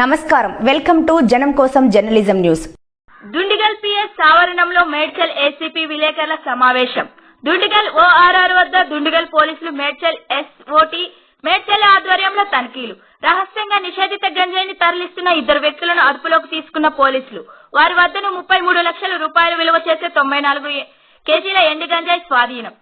నమస్కారం. Welcome to జనం కోసం జర్నలిజం న్యూస్. దుండిగల్ పిఎస్ ఆవరణంలో మేడ్చల్ ఏసీపీ విలేకరుల సమావేశం. దుండిగల్ ఓఆర్ఆర్ వద్ద దుండిగల్ పోలీసులు మేడ్చల్ ఎస్ఓటి మేడ్చల్ ఆధ్వర్యంలో తనిఖీలు. రహస్యంగా నిషేధిత గంజాయిని తరలిస్తున్న ఇద్దరు వ్యక్తులను అదుపులోకి తీసుకున్న పోలీసులు. వారి వద్దను ముప్పై మూడు లక్షల రూపాయలు విలువ చేసే తొంభై నాలుగు కేజీల ఎండు గంజాయి స్వాధీనం.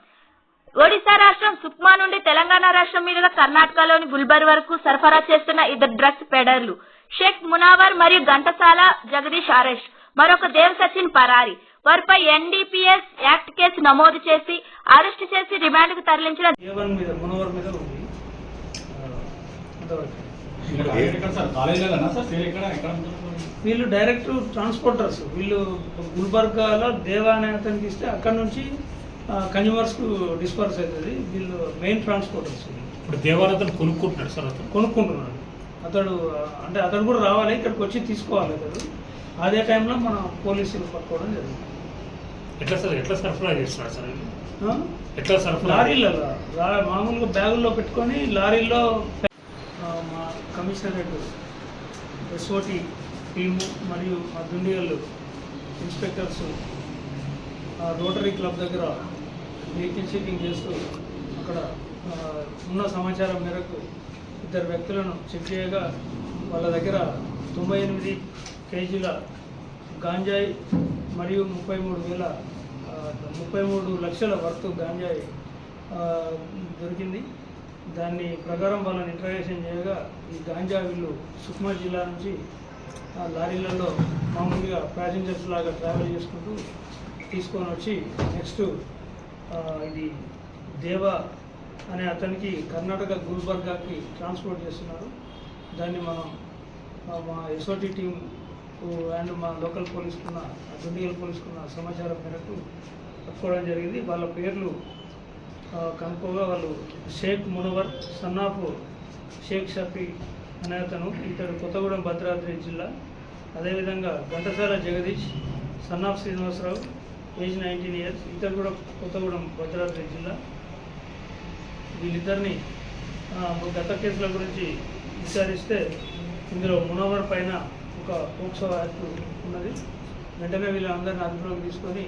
ఒడిశా రాష్ట్రం సుక్మా నుండి తెలంగాణ రాష్ట్రం మీదుగా కర్ణాటకలోని గుల్బర్ వరకు సరఫరా చేస్తున్న ఇద్దరు డ్రగ్స్ పెడర్లు. షేక్ మునావర్ మరియు ఘంటసాల జగదీష్ అరెస్ట్ మరొక దేవ్ సచిన్ పరారి. వారిపై ఎన్డీపీఎస్ యాక్ట్ కేసు నమోదు చేసి అరెస్టు చేసి రిమాండ్కు తరలించిన? వీళ్ళు డైరెక్ట్ ట్రాన్స్పోర్టర్స్. వీళ్ళు గుల్బర్గాలో దేవా అనే అతనికి ఇస్తే అక్కడ నుంచి కన్జ్యూమర్స్కు డిస్పర్స్ అవుతుంది. వీళ్ళు మెయిన్ ట్రాన్స్పోర్టర్స్. ఇప్పుడు దేవాలయతను కొనుక్కుంటున్నాడు సార్ అతను? కొనుక్కుంటున్నాడు అతడు అంటే అతడు కూడా రావాలి ఇక్కడికి వచ్చి తీసుకోవాలి అతడు. అదే టైంలో మన పోలీసులు పట్టుకోవడం జరిగింది. ఎట్లా సార్ ఎట్లా సరఫరా చేస్తున్నాడు సార్? ఎట్లా సరఫరా లారీలలో మామూలుగా బ్యాగుల్లో పెట్టుకొని లారీల్లో మా కమిషనరేట్ ఎస్ఓటి టీము మరియు మా దుండిగల్లు ఇన్స్పెక్టర్స్ ఆ, రోటరీ క్లబ్ దగ్గర వెహికల్ చెకింగ్ చేస్తూ అక్కడ ఉన్న సమాచారం మేరకు ఇద్దరు వ్యక్తులను చెక్ చేయగా వాళ్ళ దగ్గర తొంభై ఎనిమిది కేజీల గాంజాయి మరియు ముప్పై మూడు వేల ముప్పై మూడు లక్షల వర్త్ గాంజాయి దొరికింది. దాన్ని ప్రకారం వాళ్ళని ఇంట్రగేషన్ చేయగా ఈ గాంజా వీళ్ళు సుక్మా జిల్లా నుంచి లారీలలో మామూలుగా ప్యాసింజర్స్ లాగా ట్రావెల్ చేసుకుంటూ తీసుకొని వచ్చి నెక్స్ట్ ఇది దేవా అనే అతనికి కర్ణాటక గుల్బర్గాకి ట్రాన్స్పోర్ట్ చేస్తున్నారు. దాన్ని మనం మా ఎస్ఓటి టీం అండ్ మా లోకల్ పోలీసుకున్న దుండిగల్ పోలీసుకున్న సమాచారం మేరకు పట్టుకోవడం జరిగింది. వాళ్ళ పేర్లు కనుక్కోగా వాళ్ళు షేక్ మునవర్ సన్నాఫ్ షేక్ షఫీ అనే అతను ఇతడు కొత్తగూడెం భద్రాద్రి జిల్లా. అదేవిధంగా Ghantasala Jagadish son of Srinivasarao age nineteen years. ఇతడు కూడా కొత్తగూడెం భద్రాద్రి జిల్లా. వీళ్ళిద్దరిని గత కేసుల గురించి విచారిస్తే ఇందులో మునవర్ పైన ఒక పోక్సో యాక్ట్ ఉన్నది. వెంటనే వీళ్ళందరిని అదుపులోకి తీసుకొని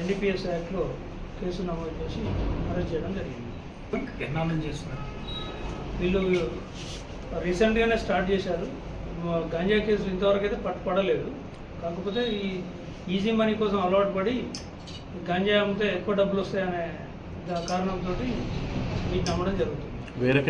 ఎన్డీపీఎస్ యాక్ట్లో కేసు నమోదు చేసి అరెస్ట్ చేయడం జరిగింది. ఎన్నాళ్ళ నుంచి చేస్తున్నారు? వీళ్ళు రీసెంట్గానే స్టార్ట్ చేశారు. గాంజా కేసులు ఇంతవరకు అయితే పట్టుపడలేదు కాకపోతే ఈ ఈజీ మనీ కోసం అలవాటు పడి గాంజా అమ్మితే ఎక్కువ డబ్బులు వస్తాయనే కారణంతో వీటిని అమ్మడం జరుగుతుంది. వేరే